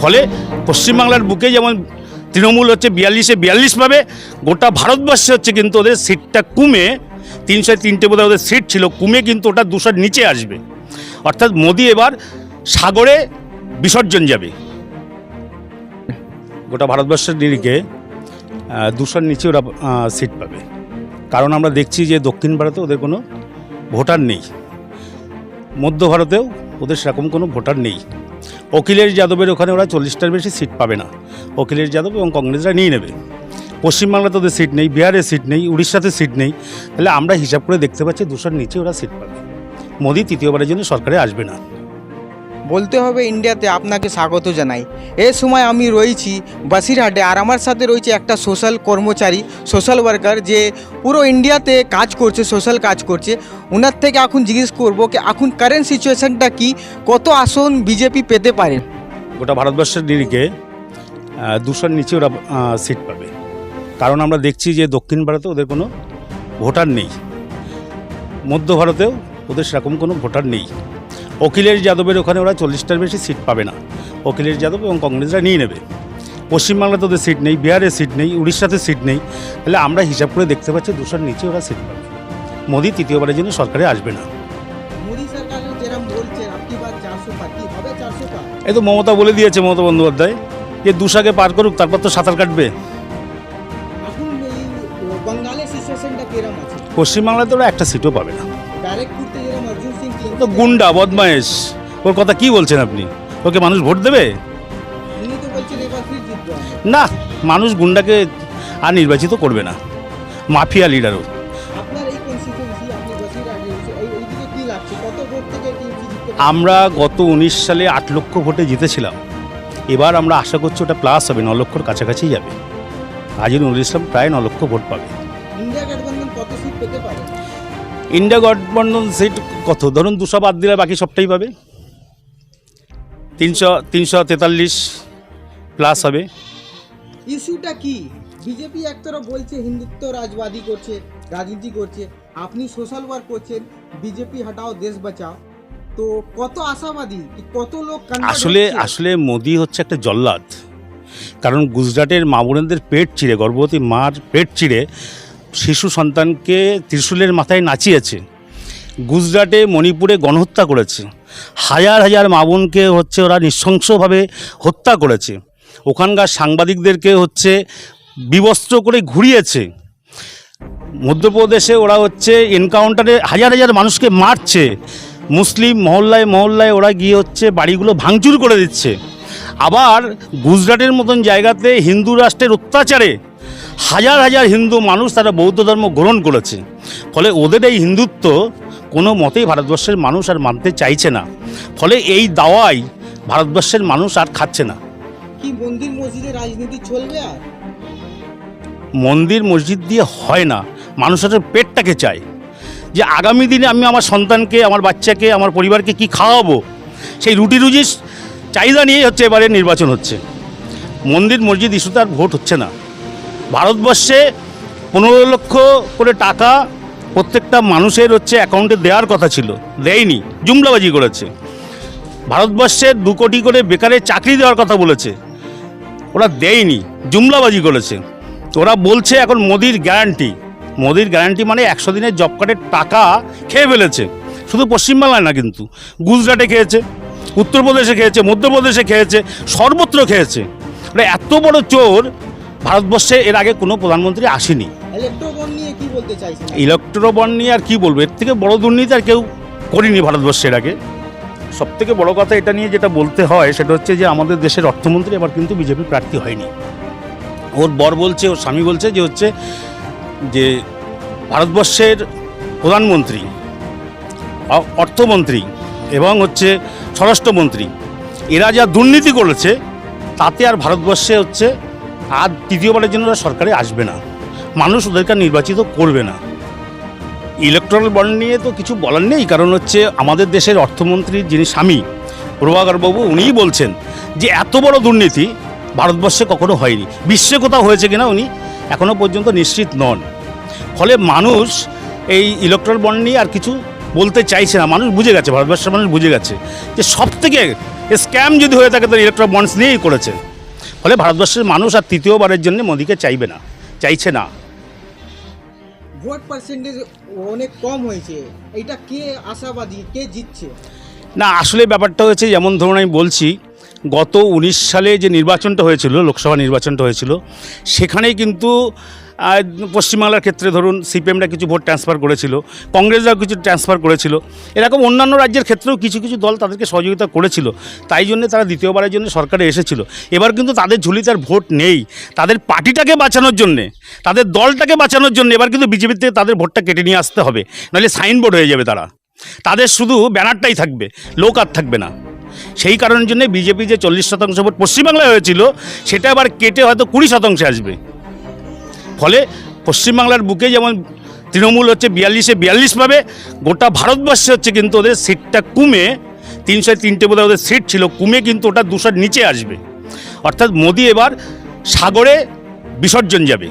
ফলে পশ্চিমবাংলার বুকে যেমন তৃণমূল হচ্ছে বিয়াল্লিশে বিয়াল্লিশ পাবে গোটা ভারতবর্ষে হচ্ছে কিন্তু ওদের সিটটা কমে, তিনশো তিনটে বোধহয় ওদের সিট ছিল, কমে কিন্তু ওটা দুশোর নিচে আসবে। অর্থাৎ মোদি এবার সাগরে বিসর্জন যাবে। গোটা ভারতবর্ষের নিরিখে দুশোর নিচে ওরা সিট পাবে। কারণ আমরা দেখছি যে দক্ষিণ ভারতে ওদের কোনো ভোটার নেই। মধ্য ভারতেও ওদের সেরকম কোনো ভোটার নেই। অখিলেশ যাদবের ওখানে ওরা চল্লিশটার বেশি সিট পাবে না। অখিলেশ যাদব এবং কংগ্রেসরা নিয়ে নেবে। পশ্চিমবাংলাতে ওদের সিট নেই, বিহারে সিট নেই, উড়িষ্যাতে সিট নেই। তাহলে আমরা হিসাব করে দেখতে পাচ্ছি দুশোর নিচে ওরা সিট পাবে। মোদি তৃতীয়বারের জন্য সরকারে আসবে না। বলতে হবে ইন্ডিয়াতে আপনাকে স্বাগত জানাই। এ সময় আমি রয়েছি বাসিরহাটে আর আমার সাথে রয়েছে একটা সোশ্যাল কর্মচারী, সোশ্যাল ওয়ার্কার যে পুরো ইন্ডিয়াতে কাজ করছে, সোশ্যাল কাজ করছে। ওনার থেকে এখন জিজ্ঞেস করব কি, এখন কারেন্ট সিচুয়েশনটা কি, কত আসন বিজেপি পেতে পারে? গোটা ভারতবর্ষের নিরিখে দুশোর নিচে ওরা সিট পাবে। কারণ আমরা দেখছি যে দক্ষিণ ভারতে ওদের কোনো ভোটার নেই। মধ্য ভারতেও ওদের সেরকম কোনো ভোটার নেই। অখিলেশ যাদবের ওখানে ওরা চল্লিশটার বেশি সিট পাবে না। অখিলেশ যাদব এবং কংগ্রেসরা নিয়ে নেবে। পশ্চিমবাংলাতে ওদের সিট নেই বিহারে সিট নেই উড়িষ্যাতে সিট নেই। তাহলে আমরা হিসাব করে দেখতে পাচ্ছি দুশোর নিচে ওরা সিট পাবে। মোদি তৃতীয়বারের জন্য সরকারে আসবে না। এই তো মমতা বলে দিয়েছে মমতা বন্দ্যোপাধ্যায় যে দুশাকে পার করুক তারপর তো সাঁতার কাটবে। পশ্চিমবাংলাতে ওরা একটা সিটও পাবে না। তো গুন্ডা, বদমায়েশ। ওর কথা কি বলছেন আপনি? ওকে মানুষ ভোট দেবে? না, মানুষ গুন্ডাকে আর নির্বাচিত করবে না। মাফিয়া লিডারও? আমরা গত উনিশ সালে আট লক্ষ ভোটে জিতেছিলাম। এবার আমরা আশা করছি ওটা প্লাস হবে, ন লক্ষর কাছাকাছি যাবে। হাজির নুরুল ইসলাম প্রায় ন লক্ষ ভোট পাবে। ইন্ডিয়া গঠবন্ধন সিট কত? ধরুন দুশো বাদ দিলে বাকি সবটাই পাবে। তিনশো তিনশো তেতাল্লিশ প্লাস হবে। ইস্যুটা কি? বিজেপি একতরফ বলছে হিন্দুত্ব রাজবাদী করছে রাজনীতি করছে আপনি সোশ্যাল ওয়ার্ক করছেন বিজেপি হটাও দেশ বাঁচাও। তো কত আশাবাদী? কত লোক আসলে আসলে মোদি হচ্ছে একটা জল্লাদ। কারণ গুজরাটের মা বোনেদের পেট চিড়ে গর্ভবতী মার পেট চিড়ে শিশু সন্তানকে ত্রিশূলের মাথায় নাচিয়েছে। গুজরাটে মণিপুরে গণহত্যা করেছে। হাজার হাজার মা বোনকে হচ্ছে ওরা নৃশংসভাবে হত্যা করেছে। ওখানকার সাংবাদিকদেরকে হচ্ছে বিবস্ত্র করে ঘুরিয়েছে। মধ্যপ্রদেশে ওরা হচ্ছে এনকাউন্টারে হাজার হাজার মানুষকে মারছে। মুসলিম মহল্লায় মহল্লায় ওরা গিয়ে হচ্ছে বাড়িগুলো ভাঙচুর করে দিচ্ছে। আবার গুজরাটের মতন জায়গাতে হিন্দু রাষ্ট্রের অত্যাচারে হাজার হাজার হিন্দু মানুষ তারা বৌদ্ধ ধর্ম গ্রহণ করেছে। ফলে ওদের এই হিন্দুত্ব কোনো মতেই ভারতবর্ষের মানুষ আর মানতে চাইছে না। ফলে এই দাওয়াই ভারতবর্ষের মানুষ আর খাচ্ছে না। কি মন্দির মসজিদে রাজনীতি চলবে আর? মন্দির মসজিদ দিয়ে হয় না। মানুষের পেটটাকে চায়। যে আগামী দিনে আমি আমার সন্তানকে আমার বাচ্চাকে আমার পরিবারকে কি খাওয়াবো? সেই রুটি রুজির চাহিদা নিয়েই হচ্ছে এবারে নির্বাচন হচ্ছে। মন্দির, মসজিদ ইস্যুতে আর ভোট হচ্ছে না। ভারতবর্ষে পনেরো লক্ষ করে টাকা প্রত্যেকটা মানুষের হচ্ছে অ্যাকাউন্টে দেওয়ার কথা ছিল। দেয়নি, জুমলাবাজি করেছে। ভারতবর্ষের দু কোটি করে বেকারে চাকরি দেওয়ার কথা বলেছে। ওরা দেয়নি, জুমলাবাজি করেছে। ওরা বলছে এখন মোদির গ্যারান্টি মোদির গ্যারান্টি মানে একশো দিনের জব কার্ডের টাকা খেয়ে ফেলেছে। শুধু পশ্চিমবাংলায় না কিন্তু, গুজরাটে খেয়েছে। উত্তরপ্রদেশে খেয়েছে মধ্যপ্রদেশে খেয়েছে সর্বত্র খেয়েছে। ওরা এত বড় চোর ভারতবর্ষে এর আগে কোনো প্রধানমন্ত্রী আসেনি। ইলেকট্রোবন নিয়ে আর কি বলব? এর থেকে বড় দুর্নীতি আর কেউ করেনি ভারতবর্ষের আগে। সব থেকে বড় কথা এটা নিয়ে যেটা বলতে হয় সেটা হচ্ছে যে আমাদের দেশের অর্থমন্ত্রী এবার কিন্তু বিজেপি প্রার্থী হয়নি। ওর বর বলছে ওর স্বামী বলছে যে হচ্ছে যে ভারতবর্ষের প্রধানমন্ত্রী অর্থমন্ত্রী এবং হচ্ছে স্বরাষ্ট্রমন্ত্রী। এরা যা দুর্নীতি করেছে, তাতে আর ভারতবর্ষে হচ্ছে আর তৃতীয়বারের জন্য সরকারে আসবে না। মানুষ ওদেরকে নির্বাচিত করবে না। ইলেকট্রাল বন্ড নিয়ে তো কিছু বলার নেই, কারণ হচ্ছে আমাদের দেশের অর্থমন্ত্রীর যিনি স্বামী, প্রভাকরবাবু, উনিই বলছেন যে এত বড় দুর্নীতি ভারতবর্ষে কখনো হয়নি। বিশ্বে কোথাও হয়েছে কিনা উনি এখনও পর্যন্ত নিশ্চিত নন। ফলে মানুষ এই ইলেকট্রাল বন্ড নিয়ে আর কিছু বলতে চাইছে না মানুষ বুঝে গেছে ভারতবর্ষের মানুষ বুঝে গেছে যে সব থেকে স্ক্যাম যদি হয়ে থাকে তাহলে ইলেকট্রল বন্ডস নিয়েই করেছে। ফলে ভারতবর্ষের মানুষ আর তৃতীয়বারের জন্য মোদিকে চাইবে না চাইছে না। ভোট পার্সেন্টেজ অনেক কম হয়েছে এটা কে আশাবাদী কে জিতছে? না আসলে ব্যাপারটা হয়েছে যেমন ধরুন আমি বলছি গত উনিশ সালে যে নির্বাচনটা হয়েছিল লোকসভা নির্বাচনটা হয়েছিল সেখানেই কিন্তু আহ, পশ্চিমবাংলার ক্ষেত্রে ধরুন সিপিএমরা কিছু ভোট ট্রান্সফার করেছিল কংগ্রেসরাও কিছু ট্রান্সফার করেছিল এরকম অন্যান্য রাজ্যের ক্ষেত্রেও কিছু কিছু দল তাদেরকে সহযোগিতা করেছিল তাই জন্য তারা দ্বিতীয়বারের জন্য সরকারে এসেছিল। এবার কিন্তু তাদের ঝুলিতে আর ভোট নেই তাদের পার্টিটাকে বাঁচানোর জন্যে তাদের দলটাকে বাঁচানোর জন্য এবার কিন্তু বিজেপির থেকে তাদের ভোটটা কেটে নিয়ে আসতে হবে নাহলে সাইনবোর্ড হয়ে যাবে তারা। তাদের শুধু ব্যানারটাই থাকবে লোক আর থাকবে না। সেই কারণের জন্য বিজেপি যে চল্লিশ শতাংশ ভোট পশ্চিমবাংলায় হয়েছিল সেটা আবার কেটে হয়তো কুড়ি শতাংশে আসবে। ফলে পশ্চিমবাংলার বুকে যেমন তৃণমূল হচ্ছে বিয়াল্লিশে বিয়াল্লিশ পাবে গোটা ভারতবর্ষে হচ্ছে কিন্তু ওদের সিটটা কমে, তিনশো তিনটে বোধহয় ওদের সিট ছিল, কমে কিন্তু ওটা দুশোর নিচে আসবে। অর্থাৎ মোদি এবার সাগরে বিসর্জন যাবে।